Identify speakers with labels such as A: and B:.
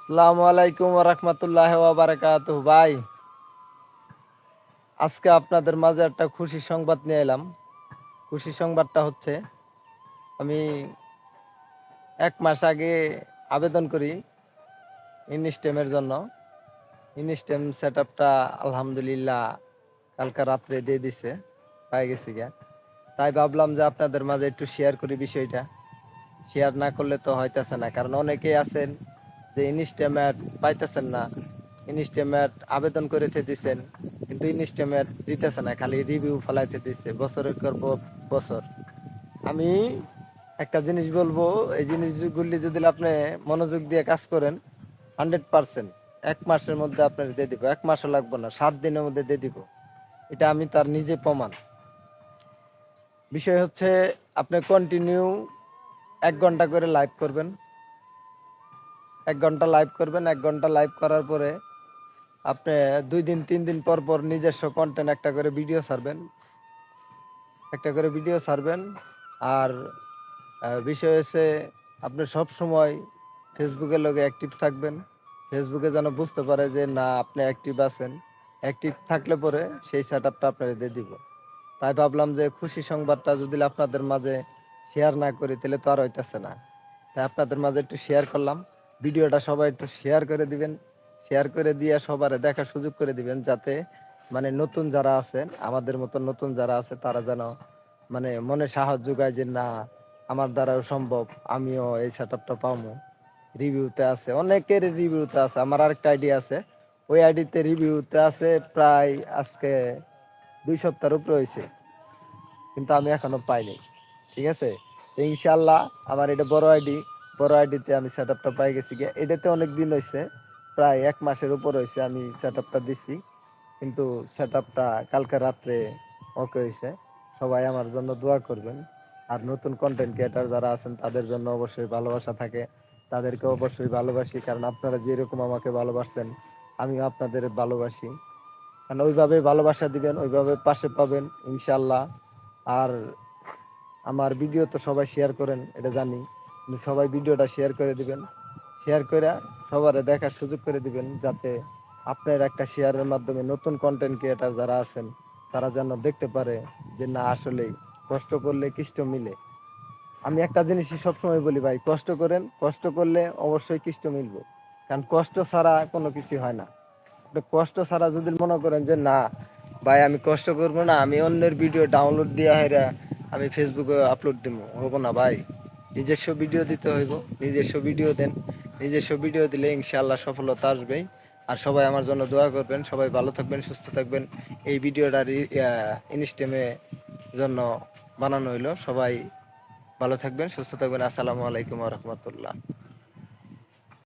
A: আসসালামু আলাইকুম রহমতুল্লাহ বারাকাত ভাই, আজকে আপনাদের মাঝে একটা খুশি সংবাদ নিয়ে এলাম। খুশি সংবাদটা হচ্ছে, আমি এক মাস আগে আবেদন করি ইনস্টেমের জন্য। ইনস্টেম সেট আপটা আলহামদুলিল্লাহ কালকা রাত্রে দিয়ে দিছে, পাই গেছি গা তাই ভাবলাম যে আপনাদের মাঝে একটু শেয়ার করি বিষয়টা। শেয়ার না করলে তো হইতেছে না, কারণ অনেকেই আছেন যে ইনস্টেমেট পাইতেছেন না ইনস্টেমেট আবেদন করে দিচ্ছেন কিন্তু ইনস্টেমেট দিতেছে না, খালি রিভিউ ফলাইতে দিচ্ছে বছরের পর বছর। আমি একটা জিনিস বলব, এই জিনিসগুলি যদি আপনি মনোযোগ দিয়ে কাজ করেন হান্ড্রেড পার্সেন্ট এক মাসের মধ্যে আপনার দিয়ে দিব, এক মাসও লাগবে না, সাত দিনের মধ্যে দিয়ে দিব। এটা আমি তার নিজে প্রমাণ। বিষয় হচ্ছে, আপনি কন্টিনিউ এক ঘণ্টা করে লাইভ করবেন এক ঘণ্টা লাইভ করবেন, এক ঘণ্টা লাইভ করার পরে আপনি দুই দিন, তিন দিন পর পর নিজস্ব কন্টেন্ট একটা করে ভিডিও ছাড়বেন। একটা করে ভিডিও ছাড়বেন আর বিষয় হচ্ছে আপনি সব সময় ফেসবুকের লগে অ্যাক্টিভ থাকবেন। ফেসবুকে যেন বুঝতে পারে যে না, আপনি অ্যাক্টিভ আছেন। অ্যাক্টিভ থাকলে পরে সেই সেট আপটা আপনার দিয়ে দিব। তাই ভাবলাম যে খুশি সংবাদটা যদি আপনাদের মাঝে শেয়ার না করি, তাহলে তো আর হইতেছে না। তাই আপনাদের মাঝে একটু শেয়ার করলাম। ভিডিওটা সবাই একটু শেয়ার করে দিবেন শেয়ার করে দিয়ে সবার দেখার সুযোগ করে দিবেন যাতে মানে নতুন যারা আছেন, আমাদের মতো নতুন যারা আছে, তারা যেন মানে মনে সাহস যোগায় যে না, আমার দ্বারাও সম্ভব, আমিও এই সেট আপটা পাবো। রিভিউতে আছে, অনেকের রিভিউতে আছে, আমার আরেকটা আইডি আছে, ওই আইডিতে রিভিউতে আছে প্রায় আজকে দুই সপ্তাহের উপরে হয়েছে কিন্তু আমি এখনও পাইনি, ঠিক আছে? ইনশাল্লাহ আমার এটা বড় আইডি বড় আইডিতে আমি সেট আপটা পাই গেছি এটাতে অনেক দিন হয়েছে প্রায় এক মাসের উপর হয়েছে আমি সেট আপটা দিছি। কিন্তু সেট আপটা কালকে রাত্রে ওকে হয়েছে সবাই আমার জন্য দোয়া করবেন। আর নতুন কন্টেন্ট ক্রিয়েটার যারা আছেন, তাদের জন্য অবশ্যই ভালোবাসা থাকে। তাদেরকে অবশ্যই ভালোবাসি, কারণ আপনারা যেরকম আমাকে ভালোবাসছেন আমিও আপনাদের ভালোবাসি। কারণ ওইভাবে ভালোবাসা দিবেন, ওইভাবে পাশে পাবেন ইনশাল্লাহ আর আমার ভিডিও তো সবাই শেয়ার করেন, এটা জানি। সবাই ভিডিওটা শেয়ার করে দিবেন। শেয়ার করে সবার দেখার সুযোগ করে দিবেন যাতে আপনার একটা শেয়ারের মাধ্যমে নতুন কন্টেন্ট ক্রিয়েটার যারা আছেন, তারা যেন দেখতে পারে যে না আসলেই কষ্ট করলে কৃষ্ট মিলে। আমি একটা জিনিসই সবসময় বলি ভাই, কষ্ট করেন, কষ্ট করলে অবশ্যই কৃষ্ট মিলব। কারণ কষ্ট ছাড়া কোনো কিছু হয় না। কষ্ট ছাড়া যদি মনে করেন যে না, ভাই আমি কষ্ট করব না, আমি অন্যের ভিডিও ডাউনলোড দিয়ে হেরা আমি ফেসবুকে আপলোড দিব হব না ভাই। নিজস্ব ভিডিও দিতে হইব, নিজস্ব ভিডিও দেন। নিজস্ব ভিডিও দিলে ইনশাআল্লাহ সফলতা আসবেই। আর সবাই আমার জন্য দোয়া করবেন, সবাই ভালো থাকবেন, সুস্থ থাকবেন। এই ভিডিওটার ইনস্টেমে জন্য বানানো হইল। সবাই ভালো থাকবেন, সুস্থ থাকবেন। আসসালামু আলাইকুম রহমতুল্লাহ।